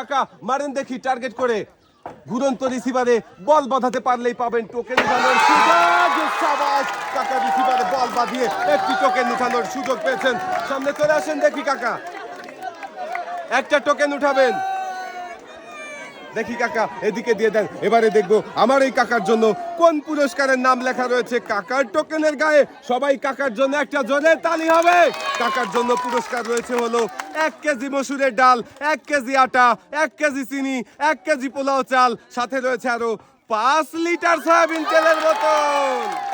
কাকা মারেন দেখি টার্গেট করে। ঘুরন্ত রিসিভারে বল বাঁধাতে পারলেই পাবেন টোকেন উঠানোর সুযোগ। কাকা রিসিভারে বল বাঁধিয়ে একটি টোকেন উঠানোর সুযোগ পেয়েছেন। সামনে চলে আসেন দেখি, কাকা। একটা টোকেন উঠাবেন। দেখি কাকা, এদিকে দিয়ে দেন। এবারে দেখব আমার এই কাকার জন্য কোন পুরস্কারের নাম লেখা রয়েছে। কাকার টোকেনের গায়ে সবাই কাকার জন্য একটা জোরে তালি হবে। কাকার জন্য পুরস্কার রয়েছে হলো এক কেজি মসুরের ডাল, এক কেজি আটা, এক কেজি চিনি, এক কেজি পোলাও চাল। সাথে রয়েছে আরও পাঁচ লিটার সয়াবিন তেলের বোতল।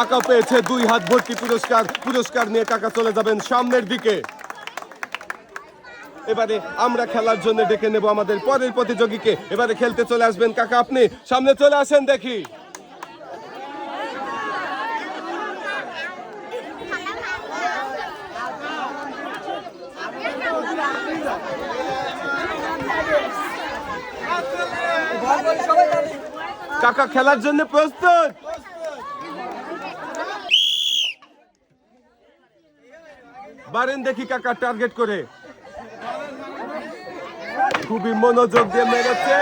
টাকা পেয়েছে, দুই হাত ভর্তি পুরস্কার। পুরস্কার নিয়ে টাকা চলে যাবেন সামনের দিকে। এবারে আমরা খেলার জন্য ডেকে নেব আমাদের পরের প্রতিযোগীকে। এবারে খেলতে চলে আসবেন কাকা আপনি। সামনে চলে আসেন দেখি। কাকা, খেলার জন্য প্রস্তুত? বারেন দেখি কাকা টার্গেট করে। খুবই মনোযোগ দিয়ে মেরেছে,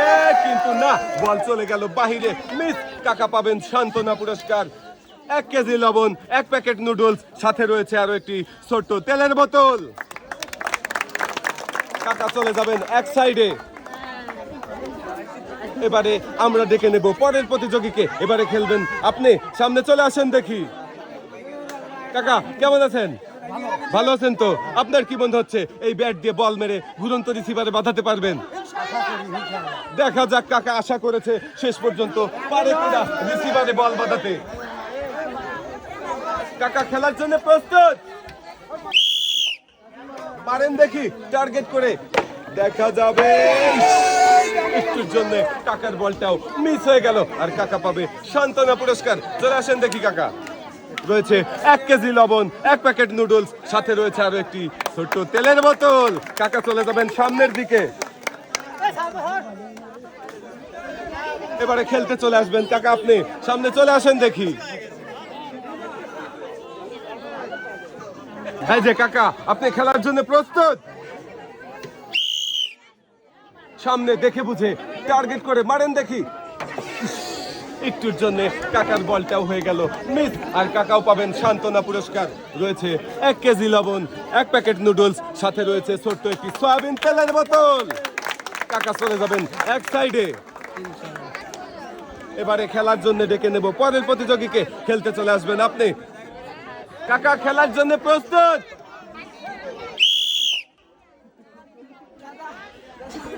কিন্তু না, বল চলে গেল বাহিরে। মিস, কাকা পাবেন সান্ত্বনা পুরস্কার। এক কেজি লবণ, এক প্যাকেট নুডলস সাথে রয়েছে আরও একটি ছোট্ট তেলের বোতল। কাকা চলে যাবেন এক সাইডে এবারে আমরা ডেকে নেব পরের প্রতিযোগীকে। এবারে খেলবেন আপনি, সামনে চলে আসেন দেখি। কাকা, কেমন আছেন? ভালো আছেন তো? আপনার কি মনে হচ্ছে, এই ব্যাট দিয়ে বল মেরে ঘুরন্ত রিসিভারে বাঁধাতে পারবেন? দেখা যাক কাকা আশা করেছে শেষ পর্যন্ত পারে কিনা রিসিভারে বল বাঁধাতে। কাকা খেলার জন্য প্রস্তুত। পারেন দেখি, টার্গেট করে। দেখা যাবে। একটুর জন্য কাকার বলটাও মিস হয়ে গেল। আর কাকা পাবে সান্ত্বনা পুরস্কার। চলে আসেন দেখি কাকা। রয়েছে এক কেজি লবণ, এক প্যাকেট নুডলস, সাথে রয়েছে আরও একটি ছোট্ট তেলের বোতল। কাকা চলে যাবেন সামনের দিকে। এবারে খেলতে চলে আসবেন। কাকা, আপনি সামনে চলে আসেন দেখি। হ্যাঁ যে কাকা, আপনি খেলার জন্য প্রস্তুত? সামনে দেখে বুঝে, টার্গেট করে মারেন দেখি। একটুর জন্য কাকার বলটাও হয়ে গেল। মিস, আর কাকাও পাবেন সান্ত্বনা পুরস্কার। রয়েছে এক কেজি লবণ, এক প্যাকেট নুডলস, সাথে রয়েছে ছোট্ট একটি সয়াবিন তেলের বোতল। কাকা চলে যাবেন এক সাইডে। এবারে খেলার জন্য ডেকে নেব পরের প্রতিযোগীকে। খেলতে চলে আসবেন আপনি। কাকা, খেলার জন্য প্রস্তুত!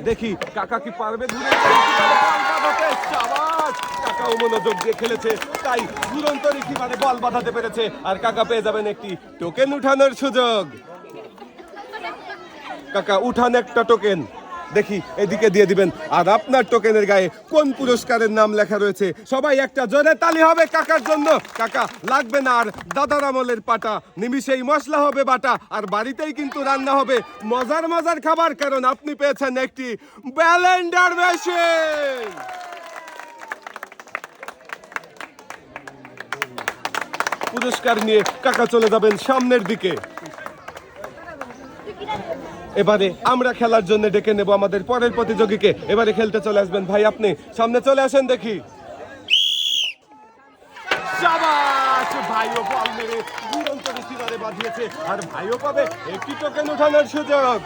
দেখি, কাকা কি পারবে ঘুরে! কাকাও মনোযোগ দিয়ে খেলেছে, তাই দুরন্ত রিসিভারে বল বাঁধাতে পেরেছে, আর কাকা পেয়ে যাবেন একটি টোকেন উঠানোর সুযোগ। কাকা, উঠান একটা টোকেন দেখি, এদিকে দিয়ে দিবেন। আর আপনার টোকেনের গায়ে কোন পুরস্কারের নাম লেখা রয়েছে? সবাই একটা জোরে তালি হবে কাকার জন্য। কাকা, লাগবে না আর দাদার আমলের পাটা। নিমিশেই মশলা হবে বাটা, আর বাড়িতেই কিন্তু রান্না হবে মজার মজার খাবার, কারণ আপনি পেয়েছেন একটি ব্যালেন্ডার মেশিন। পুরস্কার নিয়ে কাকা চলে যাবেন সামনের দিকে। এবারে আমরা খেলার জন্য ডেকে নেব আমাদের পরের প্রতিযোগীকে। এবারে খেলতে চলে আসবেন ভাই, আপনি সামনে চলে আসেন দেখি। আর ভাইও পাবে একটি টোকেন উঠানোর সুযোগ।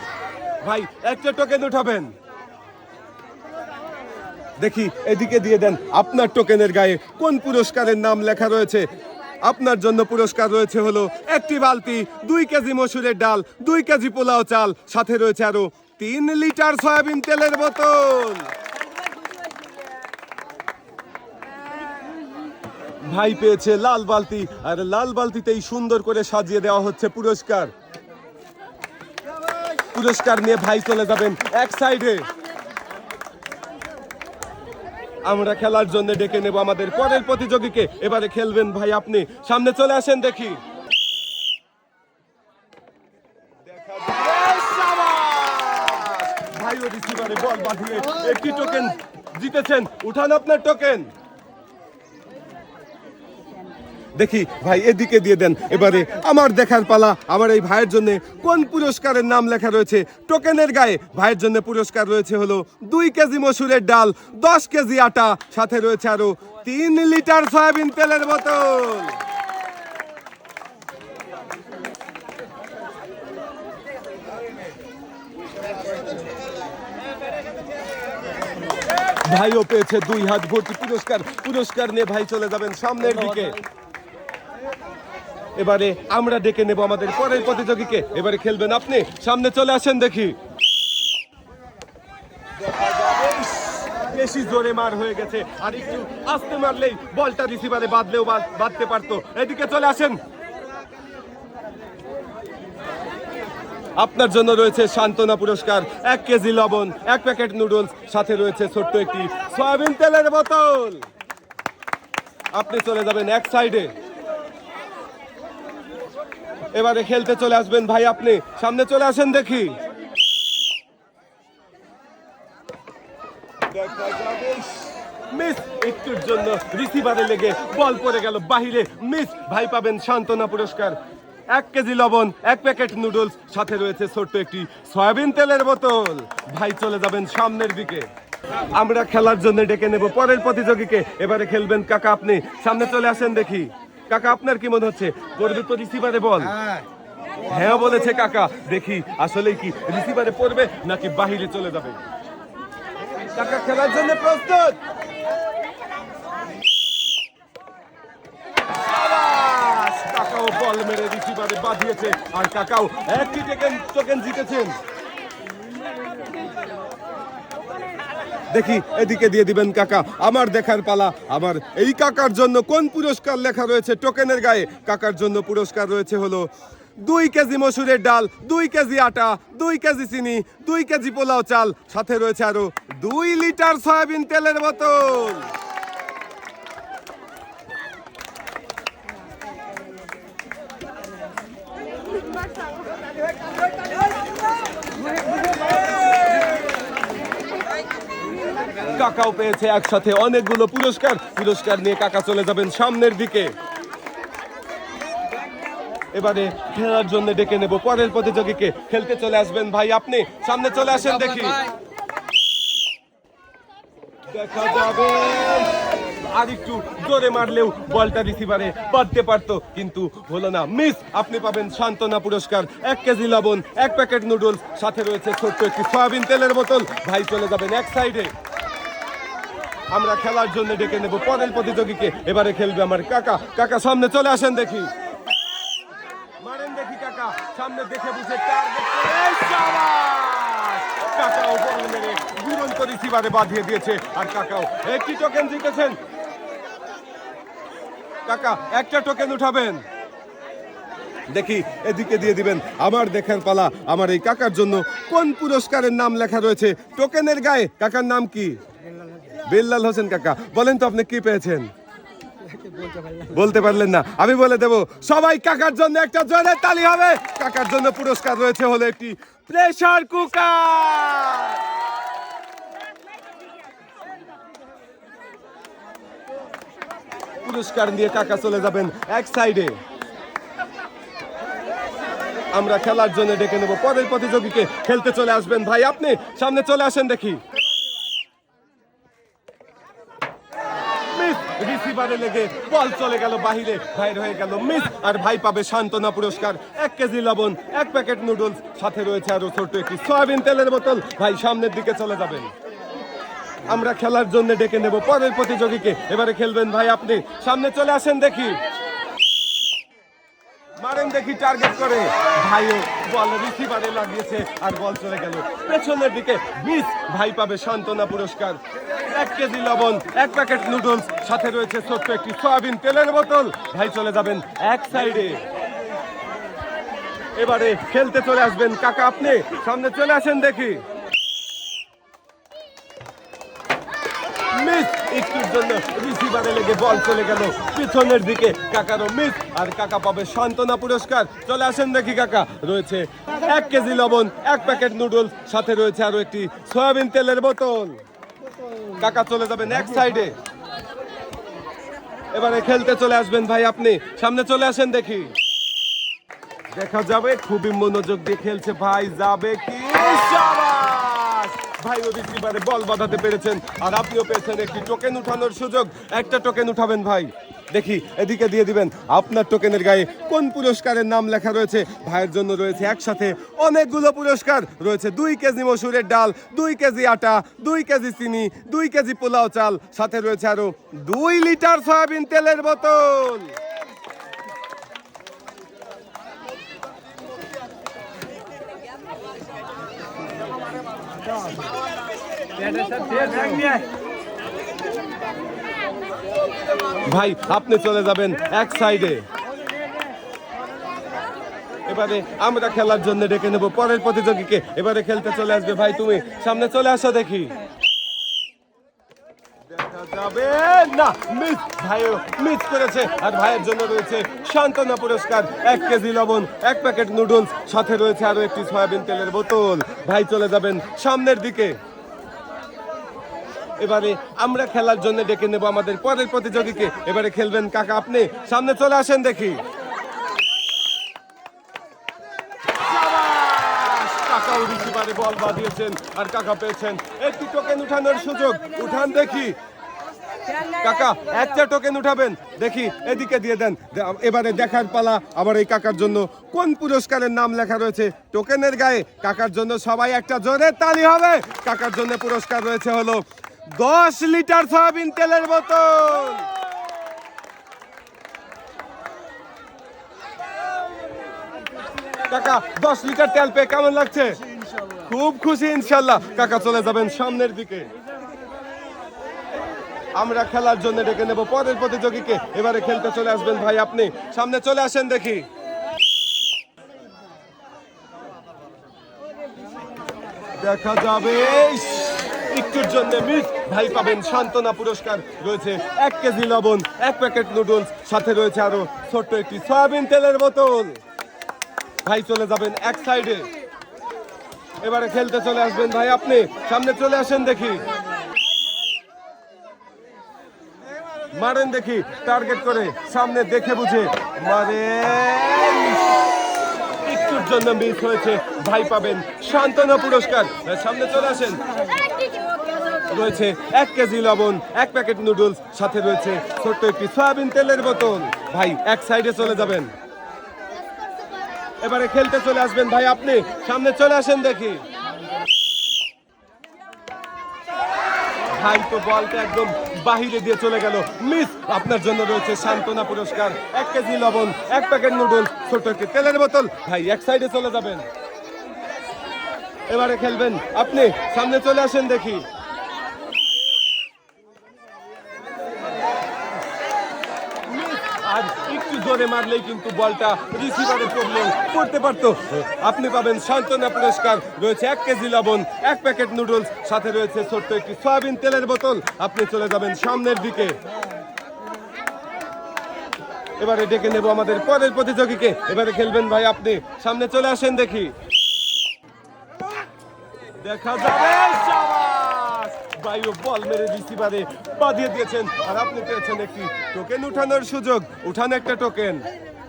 ভাই, একটা টোকেন উঠাবেন। দেখি, এদিকে দিয়ে দেন। আপনার টোকেনের গায়ে কোন পুরস্কারের নাম লেখা রয়েছে? আপনার জন্য পুরস্কার রয়েছে হলো একটি বালতি, দুই কেজি মসুরের ডাল, দুই কেজি পোলাও চাল, সাথে রয়েছে আরও তিন লিটার সয়াবিন তেলের বোতল। ভাই পেয়েছে লাল বালতি, আর লাল বালতিতেই সুন্দর করে সাজিয়ে দেওয়া হচ্ছে পুরস্কার। পুরস্কার নিয়ে ভাই চলে যাবেন এক সাইডে আমরা খেলার জন্য ডেকে নেব আমাদের পরের প্রতিযোগীকে। এবারে খেলবেন ভাই আপনি। সামনে চলে আসেন দেখি। ভাই ও রিসিভারে বল বাঁধিয়ে একটি টোকেন জিতেছেন। উঠান আপনার টোকেন দেখি ভাই, এদিকে দিয়ে দেন। এবারে আমার দেখার পালা, আমার এই ভাইয়ের জন্য কোন পুরস্কারের নাম লেখা রয়েছে? টোকেনের গায়ে ভাইয়ের জন্য পুরস্কার রয়েছে হলো দুই কেজি মসুরের ডাল, দশ কেজি আটা, সাথে রয়েছে আরও তিন লিটার সয়াবিন তেলের বোতল। ভাইও পেয়েছে দুই হাত ভর্তি পুরস্কার। পুরস্কার নিয়ে ভাই চলে যাবেন সামনের দিকে। এবারে আমরা ডেকে নেব আমাদের পরের প্রতিযোগীকে। এবারে খেলবেন আপনি। সামনে চলে আসেন দেখি। বেশি জোরে মার হয়ে গেছে। আর একটু আস্তে মারলেই বলটা রিসিভারে বাঁধলেও বাঁধতে পারতো। এদিকে চলে আসেন। আপনার জন্য রয়েছে সান্ত্বনা পুরস্কার, এক কেজি লবণ, এক প্যাকেট নুডলস, সাথে রয়েছে ছোট্ট একটি সয়াবিন তেলের বোতল। আপনি চলে যাবেন এক সাইডে। এবারে খেলতে চলে আসবেন ভাই আপনি। সামনে চলে আসেন দেখি। মিস জন্য লেগে বল পড়ে গেল মিস, ভাই পাবেন সান্ত্বনা পুরস্কার। এক কেজি লবণ, এক প্যাকেট নুডলস, সাথে রয়েছে ছোট্ট একটি সয়াবিন তেলের বোতল। ভাই চলে যাবেন সামনের দিকে। আমরা খেলার জন্য ডেকে নেব পরের প্রতিযোগীকে। এবারে খেলবেন কাকা আপনি। সামনে চলে আসেন দেখি। কাকা আপনার কি মনে হচ্ছে? পড়বে তো রিসিভারে বল। হ্যাঁ। বলেছে কাকা। দেখি আসলে কি রিসিভারে পড়বে নাকি বাহিরে চলে যাবে? কাকা খেলার জন্য প্রস্তুত! কাকাও বল মেরে রিসিভারে বাঁধিয়েছে। আর কাকাও একটি টোকেন টোকেন জিতেছেন। দেখি, এদিকে দিয়ে দিবেন কাকা। আমার দেখার পালা, আমার। এই কাকার জন্য কোন পুরস্কার লেখা রয়েছে টোকেনের গায়ে? কাকার জন্য পুরস্কার রয়েছে হলো দুই কেজি মসুরের ডাল, দুই কেজি আটা, দুই কেজি চিনি, দুই কেজি পোলাও চাল। সাথে রয়েছে আরও দুই লিটার সয়াবিন তেলের বোতল। কাকাও পেয়েছে একসাথে অনেকগুলো পুরস্কার। পুরস্কার নিয়ে কাকা চলে যাবেন সামনের দিকে। এবারে খেলার জন্য ডেকে নেব পরের প্রতিযোগীকে। খেলতে চলে আসবেন ভাই, আপনি সামনে চলে আসেন দেখি। দেখা যাবে। আর একটু জোরে মারলেও বলটা রিসিভারে পারতো, কিন্তু হলো না। মিস, আপনি পাবেন সান্ত্বনা পুরস্কার। এক কেজি লবণ, এক প্যাকেট নুডলস, সাথে রয়েছে ছোট্ট একটি সয়াবিন তেলের বোতল। ভাই চলে যাবেন এক সাইডে আমরা খেলার জন্য ডেকে নেব। পরের প্রতিযোগীকে এবারে খেলবে আমার কাকা। কাকা, সামনে চলে আসেন দেখি। মারেন দেখি কাকা। সামনে দেখে বুঝে কাকাও দুরন্ত রিসিভারে বাঁধিয়ে দিয়েছে। আর কাকাও একটি টোকেন জিতেছেন। কাকা, একটা টোকেন উঠাবেন। দেখি, এদিকে দিয়ে দিবেন। আমার দেখার পালা, আমার এই কাকার জন্য কোন পুরস্কারের নাম লেখা রয়েছে? টোকেনের গায়ে, কাকার নাম কি? বিল্লাল হোসেন কাকা। বলেন তো আপনি কি পেয়েছেন? বলতে পারলেন না। আমি বলে দেব, সবাই কাকার জন্য একটা জোরে তালি হবে। কাকার জন্য পুরস্কার রয়েছে হলো একটি প্রেসার কুকার। পুরস্কার নিয়ে কাকা চলে যাবেন এক সাইডে আমরা খেলার জন্য ডেকে নেব। পরের প্রতিযোগীকে খেলতে চলে আসবেন। ভাই, আপনি সামনে চলে আসেন দেখি। রিসিভারে লেগে বল চলে গেল, বাহিরে বাইর হয়ে গেল। মিস, আর ভাই পাবে সান্ত্বনা পুরস্কার। এক কেজি লবণ, এক প্যাকেট নুডলস, সাথে রয়েছে আরও ছোট্ট একটি সয়াবিন তেলের বোতল। ভাই, সামনের দিকে চলে যাবেন। আমরা খেলার জন্য ডেকে নেব। পরের প্রতিযোগীকে এবারে খেলবেন। ভাই, আপনি সামনে চলে আসেন দেখি। মারেন দেখি টার্গেট করে। ভাইও বল রিসিভারে লাগিয়েছে আর বল চলে গেল। পেছনের দিকে মিস ভাই পাবে সান্ত্বনা পুরস্কার। এক কেজি লবণ, এক প্যাকেট নুডলস সাথে রয়েছে ছোট্ট একটি সয়াবিন তেলের বোতল। ভাই চলে যাবেন এক সাইডে এবারে খেলতে চলে আসবেন কাকা, আপনি সামনে চলে আসেন দেখি। মিস, একটুর জন্য রিসিভারে লেগে বল চলে গেল। পিছনের দিকে কাকারও মিস আর কাকা পাবে সান্ত্বনা পুরস্কার। চলে আসেন দেখি কাকা, রয়েছে এক কেজি লবণ, এক প্যাকেট নুডলস, সাথে রয়েছে আরও একটি সয়াবিন তেলের বোতল। কাকা চলে যাবেন এক সাইডে এবারে খেলতে চলে আসবেন ভাই আপনি, সামনে চলে আসেন দেখি। দেখা যাবে, খুবই মনোযোগ দিয়ে খেলছে ভাই, যাবে কি! ভাই ওদিক এবারে বল বাঁধাতে পেরেছেন, আর আপনিও পেয়েছেন একটি টোকেন উঠানোর সুযোগ। একটা টোকেন উঠাবেন ভাই। দেখি, এদিকে দিয়ে দিবেন। আপনার টোকেনের গায়ে কোন পুরস্কারের নাম লেখা রয়েছে? ভাইয়ের জন্য রয়েছে একসাথে অনেকগুলো পুরস্কার। রয়েছে দুই কেজি মসুরের ডাল, দুই কেজি আটা, দুই কেজি চিনি, দুই কেজি পোলাও চাল। সাথে রয়েছে আরও দুই লিটার সয়াবিন তেলের বোতল। ভাই, আপনি চলে যাবেন এক সাইডে এবারে আমরা খেলার জন্য ডেকে নেব। পরের প্রতিযোগীকে এবারে খেলতে চলে আসবে। ভাই, তুমি সামনে চলে আসো দেখি। যাবে। না, মিস, ভাইও মিস করেছে। আর ভাইয়ের জন্য রয়েছে সান্ত্বনা পুরস্কার। এক কেজি লবণ, এক প্যাকেট নুডলস, সাথে রয়েছে আরও একটি সয়াবিন তেলের বোতল। ভাই চলে যাবেন সামনের দিকে। এবারে আমরা খেলার জন্য ডেকে নেব আমাদের পরের প্রতিযোগীকে। এবারে খেলবেন কাকা আপনি। সামনে চলে আসেন দেখি। রিসিভারে বল বাঁধিয়েছেন আর কাকা পেয়েছেন একটি টোকেন উঠানোর সুযোগ। উঠান দেখি। কাকা, একটা টোকেন উঠাবেন। দেখি, এদিকে দিয়ে দেন। এবারে দেখার পালা আবার এই কাকার জন্য। কোন পুরস্কারের নাম লেখা রয়েছে? টোকেনের গায়ে। কাকার জন্য সবাই একটা জোরে তালি হবে। কাকার জন্য পুরস্কার রয়েছে হলো দশ লিটার সয়াবিন তেলের বোতল। কাকা, দশ লিটার তেল পেয়ে কেমন লাগছে? খুব খুশি, ইনশাল্লাহ। কাকা চলে যাবেন সামনের দিকে। আমরা খেলার জন্য ডেকে নেব পরের প্রতিযোগীকে। এবারে খেলতে চলে আসবেন ভাই আপনি। সামনে চলে আসেন দেখি। দেখা যাবে। একটুর জন্য মিস। ভাই পাবেন সান্ত্বনা পুরস্কার। রয়েছে এক কেজি লবণ, এক প্যাকেট নুডলস, সাথে রয়েছে আরও ছোট্ট একটি সয়াবিন তেলের বোতল। ভাই চলে যাবেন এক সাইডে। এবারে খেলতে চলে আসবেন ভাই আপনি। সামনে চলে আসেন দেখি। মারেন দেখি টার্গেট করে, সামনে দেখে বুঝে। মারেন! একটুর জন্য মিস হয়েছে, ভাই পাবেন। সান্ত্বনা পুরস্কার। সামনে চলে আসেন। রয়েছে এক কেজি লবণ, এক প্যাকেট নুডলস, সাথে রয়েছে ছোট্ট একটি সয়াবিন তেলের বোতল। ভাই, এক সাইডে চলে যাবেন। এবারে খেলতে চলে আসবেন। ভাই, আপনি সামনে চলে আসেন দেখি। ভাই তো বলটা একদম বাহিরে দিয়ে চলে গেল। মিস, আপনার জন্য রয়েছে সান্ত্বনা পুরস্কার। এক কেজি লবণ, এক প্যাকেট নুডলস, ছোট একটি তেলের বোতল। ভাই, এক সাইডে চলে যাবেন। এবারে খেলবেন। আপনি সামনে চলে আসেন দেখি আর জোরে মারলেই কিন্তু বলটা রিসিভারের প্রবলেম করতে পারতো। আপনি পাবেন সান্ত্বনা পুরস্কার, রয়েছে এক কেজি লবণ, এক প্যাকেট নুডলস, সাথে রয়েছে ছোট্ট একটি সয়াবিন তেলের বোতল। আপনি চলে যাবেন সামনের দিকে। এবারে ডেকে নেব আমাদের পরের প্রতিযোগীকে। এবারে খেলবেন ভাই আপনি। সামনে চলে আসেন দেখি। দেখা যাবে! বায়ু বল মেরে বাঁধিয়ে দিয়েছেন। আর আপনি পেয়েছেন একটি টোকেন উঠানোর সুযোগ। উঠান একটা টোকেন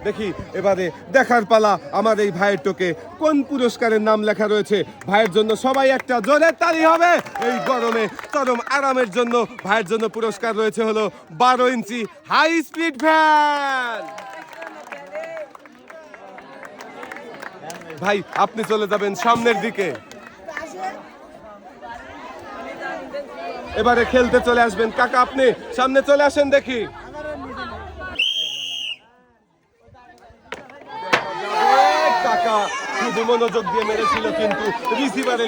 দেখি, এবারে দেখার পালা। আমার এই ভাইয়ের টোকে কোন পুরস্কারের নাম লেখা রয়েছে? ভাইয়ের জন্য সবাই একটা জোরে তালি হবে। এই গরমে চরম আরামের জন্য ভাইয়ের জন্য পুরস্কার রয়েছে হলো বারো ইঞ্চি হাই স্পিড ফ্যান ভাই, আপনি চলে যাবেন সামনের দিকে। এবারে খেলতে চলে আসবেন। কাকা, আপনি সামনে চলে আসেন দেখি। কাকা মনোযোগ দিয়ে মেরেছিল, কিন্তু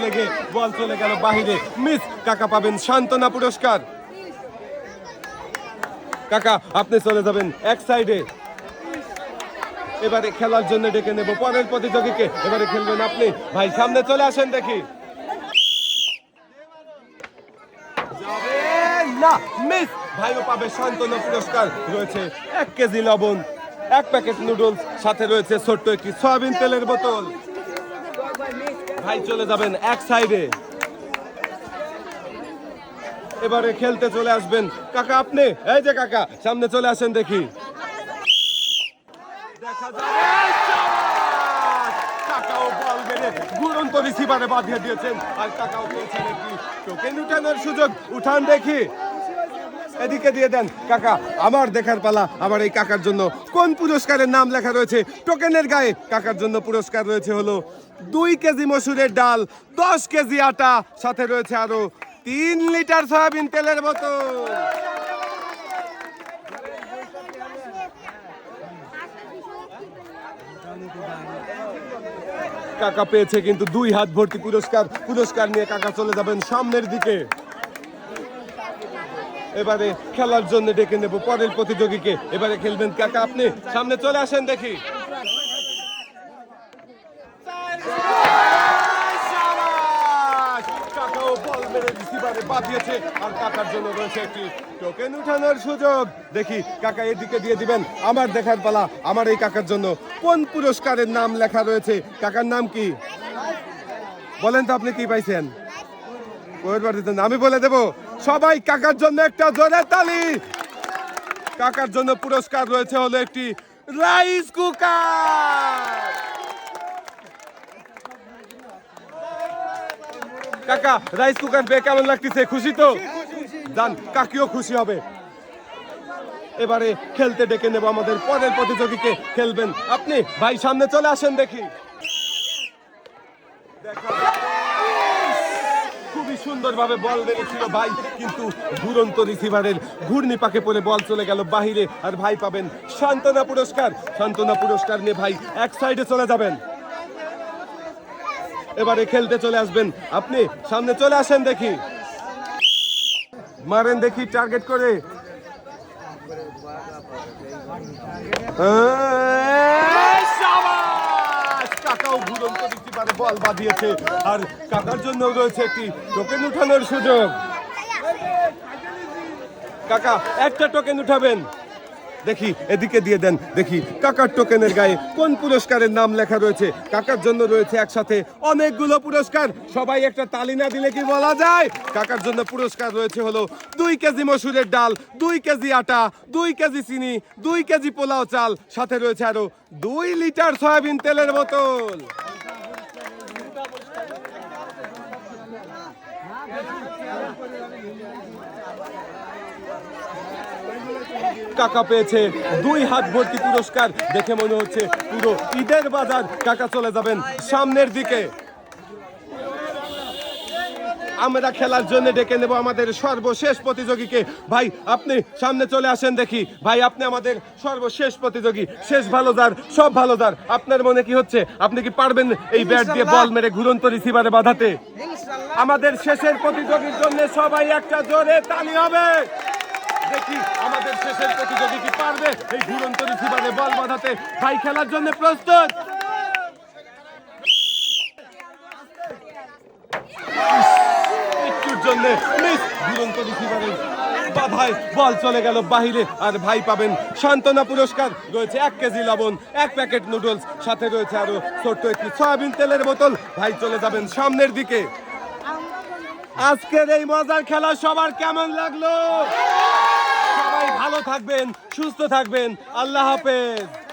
লেগে বল চলে গেল মিস পাবেন সান্ত্বনা পুরস্কার। কাকা, আপনি চলে যাবেন এক সাইডে এবারে খেলার জন্য ডেকে নেব পরের প্রতিযোগীকে। এবারে খেলবেন আপনি। ভাই, সামনে চলে আসেন দেখি যাবে না মিস ভাইও পাবে সান্ত্বনা পুরস্কার। রয়েছে এক কেজি লবণ, এক প্যাকেট নুডলস, সাথে রয়েছে ছোট্ট একটি সয়াবিন তেলের বোতল। ভাই চলে যাবেন এক সাইডে। এবারে খেলতে চলে আসবেন। কাকা, আপনি? এই যে কাকা, সামনে চলে আসেন দেখি। দেখা! কাকাও বল মেরে ঘুরন্ত রিসিভারে বাঁধিয়ে দিয়েছেন। আর কাকাও পেয়েছেন একটি টোকেন উঠানোর সুযোগ? উঠান দেখি। এদিকে দিয়ে দেন, কাকা, আমার দেখার পালা, আমার এই কাকার জন্য। কোন পুরস্কারের নাম লেখা রয়েছে? টোকেনের গায়ে কাকার জন্য পুরস্কার রয়েছে হলো দুই কেজি মসুরের ডাল, দশ কেজি আটা, সাথে রয়েছে আরও তিন লিটার সয়াবিন তেলের বোতল কাকা পেয়েছে কিন্তু দুই হাত ভর্তি পুরস্কার। পুরস্কার নিয়ে কাকা চলে যাবেন সামনের দিকে। এবারে খেলার জন্য ডেকে নেব পরের প্রতিযোগীকে। এবারে খেলবেন কাকা আপনি। সামনে চলে আসেন দেখি। কাকার জন্য রয়েছে একটি সুযোগ। দেখি, কাকা এদিকে দিয়ে দিবেন। আমার দেখার আমার এই কাকার জন্য। কোন পুরস্কারের নাম লেখা রয়েছে? কাকার নাম কি? বলেন তো আপনি কি পাইছেন? আমি বলে দেব। সবাই কাকার জন্য একটা জোরে তালি। কাকার জন্য পুরস্কার রয়েছে হলো একটি রাইস কুকার। কাকা, রাইস কুকার পেয়ে কেমন লাগতেছে? খুশি তো? জান কাকিও খুশি হবে। এবারে খেলতে ডেকে নেব আমাদের পরের প্রতিযোগীকে। খেলবেন আপনি? ভাই, সামনে চলে আসেন দেখি। দেখা। সুন্দরভাবে বল মেরেছিল ভাই, কিন্তু ঘুরন্ত রিসিভারের ঘূর্ণি পাকে পড়ে বল চলে গেল বাহিরে। আর ভাই পাবেন সান্ত্বনা পুরস্কার। সান্ত্বনা পুরস্কার নিয়ে ভাই এক সাইডে চলে যাবেন। এবারে খেলতে চলে আসবেন। আপনি সামনে চলে আসেন দেখি। মারেন দেখি টার্গেট করে এই শাবাশ! কাকাও ঘুরন্ত রিসিভারে বল বাঁধিয়েছে আর কাকার জন্য রয়েছে একটি টোকেন উঠানোর সুযোগ। কাকা, একটা টোকেন উঠাবেন। দেখি, এদিকে দিয়ে দেন। দেখি, কাকার টোকেনের গায়ে কোন পুরস্কারের নাম লেখা রয়েছে? কাকার জন্য রয়েছে একসাথে অনেকগুলো পুরস্কার। সবাই একটা তালি না দিলে কি বলা যায়? কাকার জন্য পুরস্কার রয়েছে হলো দুই কেজি মসুরের ডাল, দুই কেজি আটা, দুই কেজি চিনি, দুই কেজি পোলাও চাল। সাথে রয়েছে আরও দুই লিটার সয়াবিন তেলের বোতল। কাকা পেয়েছে দুই হাত ভর্তি পুরস্কার। দেখে মনে হচ্ছে পুরো ঈদের বাজার। কাকা চলে যাবেন সামনের দিকে। আমরা খেলার জন্য ডেকে নেব আমাদের সর্বশেষ প্রতিযোগীকে। ভাই আপনি সামনে চলে আসেন দেখি। ভাই আপনি আমাদের সর্বশেষ প্রতিযোগী। শেষ ভালো ভালোদার সব ভালো ভালোদার আপনার মনে কি হচ্ছে? আপনি কি পারবেন এই ব্যাট দিয়ে বল মেরে ঘুরন্ত রিসিভারে বাঁধাতে? আমাদের শেষের প্রতিযোগীর জন্য সবাই একটা জোরে তালি হবে। দেখি আমাদের শেষের প্রতিযোগী কি পারবে এই ঘুরন্ত রিসিভারে বল বাঁধাতে। ভাই খেলার জন্য প্রস্তুত একটুর জন্য বল চলে গেল বাহিরে। আর ভাই পাবেন সান্ত্বনা পুরস্কার। রয়েছে এক কেজি লবণ, এক প্যাকেট নুডলস, সাথে রয়েছে আরও ছোট্ট একটি সয়াবিন তেলের বোতল। ভাই চলে যাবেন সামনের দিকে। আজকের এই মজার খেলা সবার কেমন লাগল? সবাই ভালো থাকবেন, সুস্থ থাকবেন। আল্লাহ হাফেজ।